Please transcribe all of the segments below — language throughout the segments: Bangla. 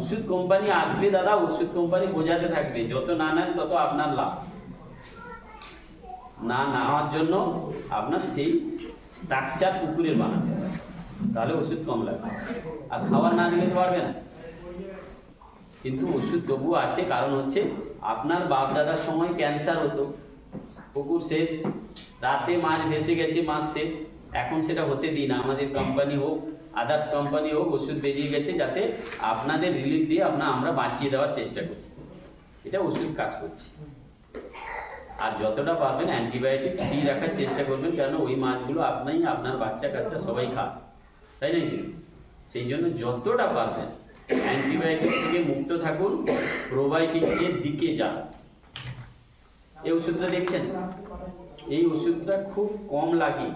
ওষুধ কোম্পানি আসবে দাদা ওষুধ কোম্পানি বোঝাতে থাকবে। যত না নেন তত আপনার লাভ। না নেওয়ার জন্য আপনার সেই স্ট্রাকচার পুকুরের বানাতে হবে। তাহলে ওষুধ কম লাগবে। আর খাবার না তো পারবে না। কিন্তু ওষুধ তবুও আছে, কারণ হচ্ছে আপনার বাপ দাদার সময় ক্যান্সার হতো। পুকুর শেষ। রাতে মাছ ভেসে গেছে, মাছ শেষ। এখন সেটা হতে দিন না। আমাদের কোম্পানি হোক আদার্স কোম্পানি হোক ওষুধ বেরিয়ে গেছে যাতে আপনাদের রিলিফ দিয়ে আপনার আমরা বাঁচিয়ে দেওয়ার চেষ্টা করি। এটা ওষুধ কাজ করছে। আর যতটা পারবেন অ্যান্টিবায়োটিক ফ্রি রাখার চেষ্টা করবেন কেন ওই মাছগুলো আপনাই আপনার বাচ্চা কাচ্চা সবাই খান তাই নাকি সেই জন্য যতটা পারবেন অ্যান্টিবায়োটিক থেকে মুক্ত থাকুন প্রোবায়োটিকের দিকে যান। এই ওষুধটা দেখছেন? এই ওষুধটা খুব কম লাগে।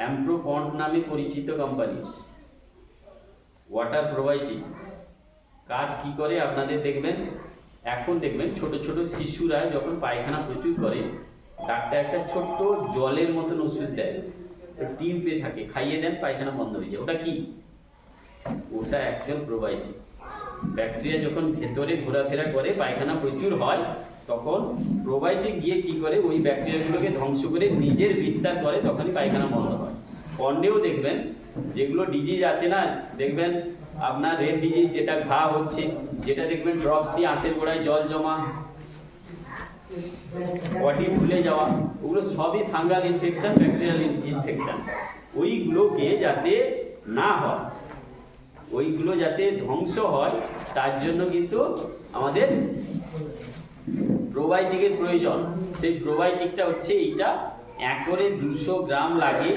অ্যাম্প্রোপন্ট নামে পরিচিত কোম্পানি। ওয়াটার প্রোবায়োটিক কাজ কি করে আপনাদের দেখবেন? এখন দেখবেন ছোট ছোট শিশুরা যখন পায়খানা প্রচুর করে, ডাক্তার একটা ছোট্ট জলের মতন ওষুধ দেয়। টিউবে থাকে, খাইয়ে দেন, পায়খানা বন্ধ হয়ে যায়। ওটা কি? ওটা অ্যাকচুয়াল প্রোবায়োটিক ব্যাকটেরিয়া যখন ভেতরে ঘোরাফেরা করে, পায়খানা প্রচুর হয়, তখন প্রোবায়োটিক গিয়ে কি করে? ওই ব্যাকটেরিয়াগুলোকে ধ্বংস করে নিজের বিস্তার করে তখনই পায়খানা বন্ধ হয়। কন্ডেও দেখবেন, যেগুলো ডিজিজ আছে না, দেখবেন আপনার রেড ডিজিজ যেটা ঘা হচ্ছে, যেটা দেখবেন ড্রপসি আঁশের গোড়ায় জল জমা বডি ফুলে যাওয়া, ওগুলো সবই ফাঙ্গাল ইনফেকশন ব্যাকটেরিয়াল ইনফেকশন ওইগুলোকে যাতে না হয়, ওইগুলো যাতে ধ্বংস হয়, তার জন্য কিন্তু আমাদের প্রোবায়োটিকের প্রয়োজন। সেই প্রোবায়োটিকটা হচ্ছে এইটা। একরে দুশো গ্রাম লাগে।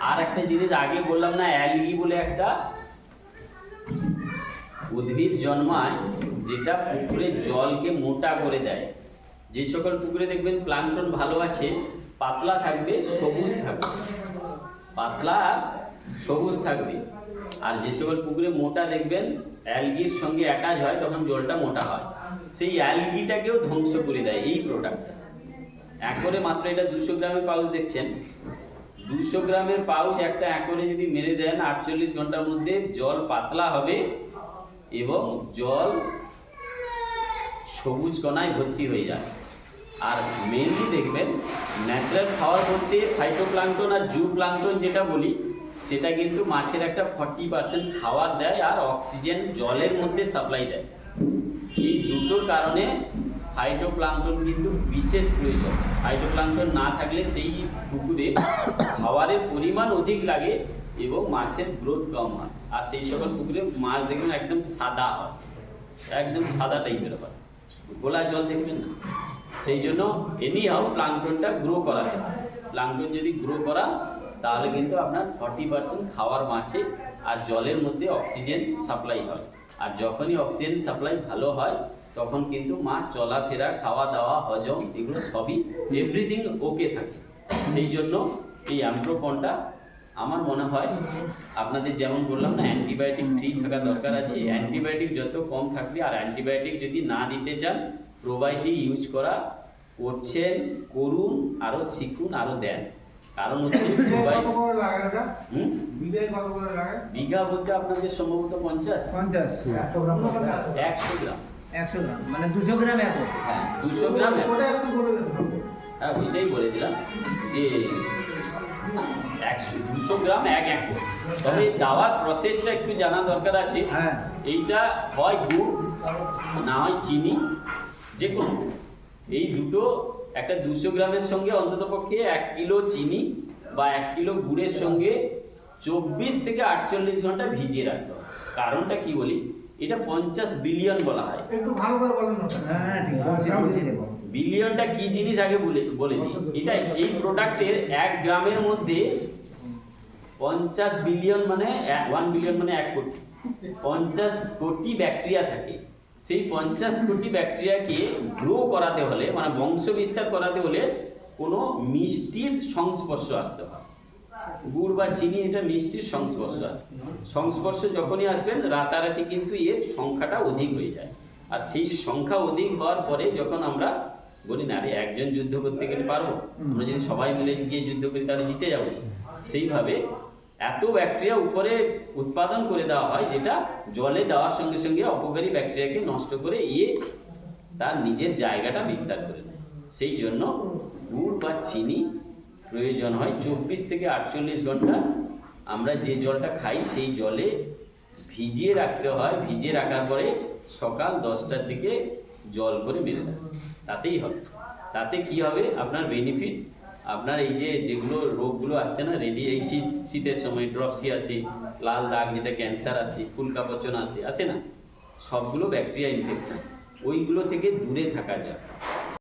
আর একটা জিনিস আগে বললাম না, অ্যালগি বলে একটা উদ্ভিদ জন্মায়, যেটা পুকুরের জলকে মোটা করে দেয়। যে সকল পুকুরে দেখবেন প্লান্টন ভালো আছে, পাতলা থাকবে, সবুজ থাকবে। পাতলা, সবুজ থাকবে। আর যে সকল পুকুরে মোটা দেখবেন, অ্যালগির সঙ্গে অ্যাটাচ হয়, তখন জলটা মোটা হয়। সেই অ্যালগিটাকেও ধ্বংস করে দেয় এই প্রোডাক্টটা একরে মাত্র এটা দুশো গ্রামের পাউচ দেখছেন। দুশো গ্রামের পাউচ একটা একরে যদি মেরে দেন, আটচল্লিশ ঘণ্টার মধ্যে জল পাতলা হবে এবং জল সবুজ কণায় ভর্তি হয়ে যায় আর মেনলি দেখবেন ন্যাচারাল খাওয়ার মধ্যে ফাইটোপ্লাঙ্কটন আর জু প্লাঙ্কটন যেটা বলি, সেটা কিন্তু মাছের একটা ফর্টি পার্সেন্ট খাবার দেয় আর অক্সিজেন জলের মধ্যে সাপ্লাই দেয়। এই দুটোর কারণে ফাইটোপ্লাঙ্কটন কিন্তু বিশেষ প্রয়োজন। ফাইটোপ্লাঙ্কটন না থাকলে সেই পুকুরে খাবারের পরিমাণ অধিক লাগে এবং মাছের গ্রোথ কম হয়। আর সেই সকল পুকুরে মাছ দেখবেন একদম সাদা হয়। একদম সাদা টাইপের হয়। গোলা জল দেখবেন না। সেই জন্য এনি হাউ প্লাঙ্কটনটা গ্রো করাতে হয়। প্লাঙ্কটন যদি গ্রো করা, তাহলে কিন্তু আপনার ফর্টি পার্সেন্ট খাওয়ার মাছে আর জলের মধ্যে অক্সিজেন সাপ্লাই হবে। আর যখনই অক্সিজেন সাপ্লাই ভালো হয় তখন কিন্তু মা চলাফেরা খাওয়া দাওয়া হজম এগুলো সবই এভরিথিং ওকে থাকে। সেই জন্য এই অ্যাম্প্রোপনটা আমার মনে হয় আপনাদের যেমন বললাম না অ্যান্টিবায়োটিক ফ্রি থাকা দরকার আছে। অ্যান্টিবায়োটিক যত কম থাকবে আর অ্যান্টিবায়োটিক যদি না দিতে চান প্রোবায়োটিক ইউজ করা করছেন করুন আরও শিখুন আরও দেন। কারণ হচ্ছে বিঘা বলতে আপনাদের সম্ভবত পঞ্চাশ। পঞ্চাশ একশো গ্রাম। একশো গ্রাম মানে দুশো গ্রাম এখন হ্যাঁ দুশো গ্রাম হ্যাঁ ওইটাই বলে দিলাম যে একশো দুশো গ্রাম এক এক তবে দাওয়ার প্রসেসটা একটু জানা দরকার আছে। হ্যাঁ। এইটা হয় গুড় না হয় চিনি যে কোনো এই দুটো একটা দুশো গ্রামের সঙ্গে অন্ততপক্ষে এক কিলো চিনি বা এক কিলো গুড়ের সঙ্গে চব্বিশ থেকে আটচল্লিশ ঘণ্টা ভিজিয়ে রাখতে হবে। কারণটা কি বলি? এটা পঞ্চাশ বিলিয়ন বলা হয়। একটু ভালো করে বলেন হ্যাঁ হ্যাঁ ঠিক বলছি। বলছি বিলিয়নটা কি জিনিস আগে বলে বলে দিই। এটা এই প্রোডাক্টের এক গ্রামের মধ্যে পঞ্চাশ বিলিয়ন মানে ওয়ান বিলিয়ন মানে এক কোটি। পঞ্চাশ কোটি ব্যাকটেরিয়া থাকে। সেই পঞ্চাশ কোটি ব্যাকটেরিয়াকে গ্রো করাতে হলে মানে বংশ বিস্তার করাতে হলে কোনো মিষ্টির সংস্পর্শ আসতে হয় গুড় বা চিনি, এটা মিষ্টির সংস্পর্শ আসে সংস্পর্শ যখনই আসবেন, রাতারাতি কিন্তু এর সংখ্যাটা অধিক হয়ে যায়। আর সেই সংখ্যা অধিক হওয়ার পরে যখন আমরা বলি, না আরে একজন যুদ্ধ করতে গেলে পারব? আমরা যদি সবাই মিলে গিয়ে যুদ্ধ করি, তাহলে জিতে যাব। সেইভাবে এত ব্যাকটেরিয়া উপরে উৎপাদন করে দেওয়া হয়, যেটা জলে দেওয়ার সঙ্গে সঙ্গে অপকারী ব্যাকটেরিয়াকে নষ্ট করে ইয়ে তার নিজের জায়গাটা বিস্তার করে দেয়। সেই জন্য গুড় বা চিনি প্রয়োজন হয়। চব্বিশ থেকে আটচল্লিশ ঘণ্টা আমরা যে জলটা খাই, সেই জলে ভিজিয়ে রাখতে হয়। ভিজিয়ে রাখার পরে সকাল দশটার দিকে জল করে দেয়। তাতেই হবে। তাতে কি হবে? আপনার বেনিফিট আপনার এই যে যেগুলো রোগগুলো আসছে না রেডি এই শীত, শীতের সময় ড্রপসি আসে, লাল দাগ, যেটা ক্যান্সার আসে, ফুলকাপচন আসে আসে না? সবগুলো ব্যাকটেরিয়া ইনফেকশান ওইগুলো থেকে দূরে থাকা যায়